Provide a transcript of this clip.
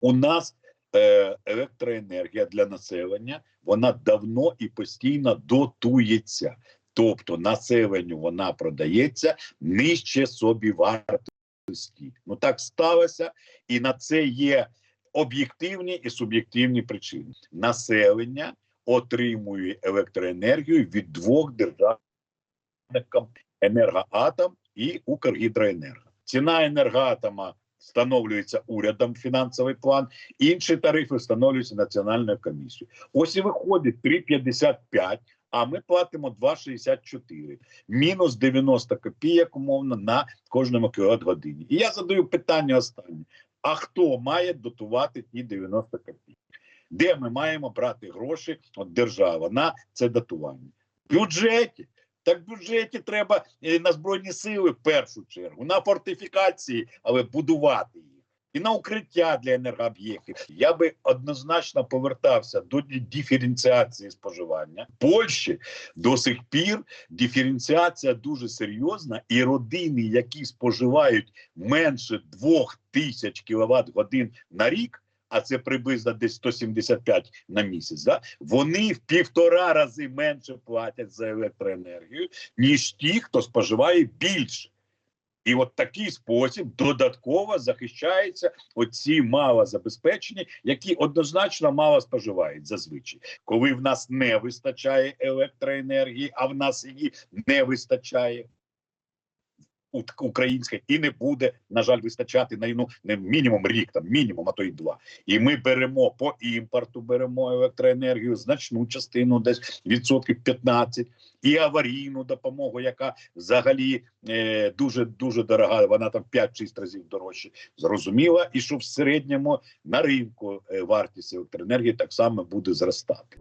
У нас е, електроенергія для населення вона давно і постійно дотується. Тобто населенню вона продається нижче собі вартості. Ну так сталося, і на це є об'єктивні і суб'єктивні причини. Населення отримує електроенергію від двох державних компаній – енергоатом і Укргідроенерго. Ціна енергоатома встановлюється урядом фінансовий план, інші тарифи встановлюються національною комісією. Ось і виходить 3,55, а ми платимо 2,64. Мінус 90 копійок, умовно, на кожному кіловат годині. І я задаю питання останнє: а хто має дотувати ті 90 копійок? Де ми маємо брати гроші от держава на це датування? В бюджеті. Так в бюджеті треба е, на збройні сили в першу чергу, на фортифікації, але будувати їх. І на укриття для енергооб'єктів я би однозначно повертався до диференціації споживання. В Польщі до сих пір диференціація дуже серйозна, і родини, які споживають менше двох тисяч кіловат годин на рік. А це приблизно десь 175 на місяць. Да? Вони в півтора рази менше платять за електроенергію, ніж ті, хто споживає більше. І от такий спосіб додатково захищаються оці малозабезпечені, які однозначно мало споживають зазвичай. Коли в нас не вистачає електроенергії, а в нас її не вистачає. Українське і не буде, на жаль, вистачати на ну, не мінімум рік, там мінімум, а то й два. І ми беремо по імпорту, беремо електроенергію, значну частину, десь відсотків 15, і аварійну допомогу, яка взагалі е, дуже дуже дорога. Вона там 5-6 разів дорожче. Зрозуміло, і що в середньому на ринку е, вартість електроенергії так само буде зростати.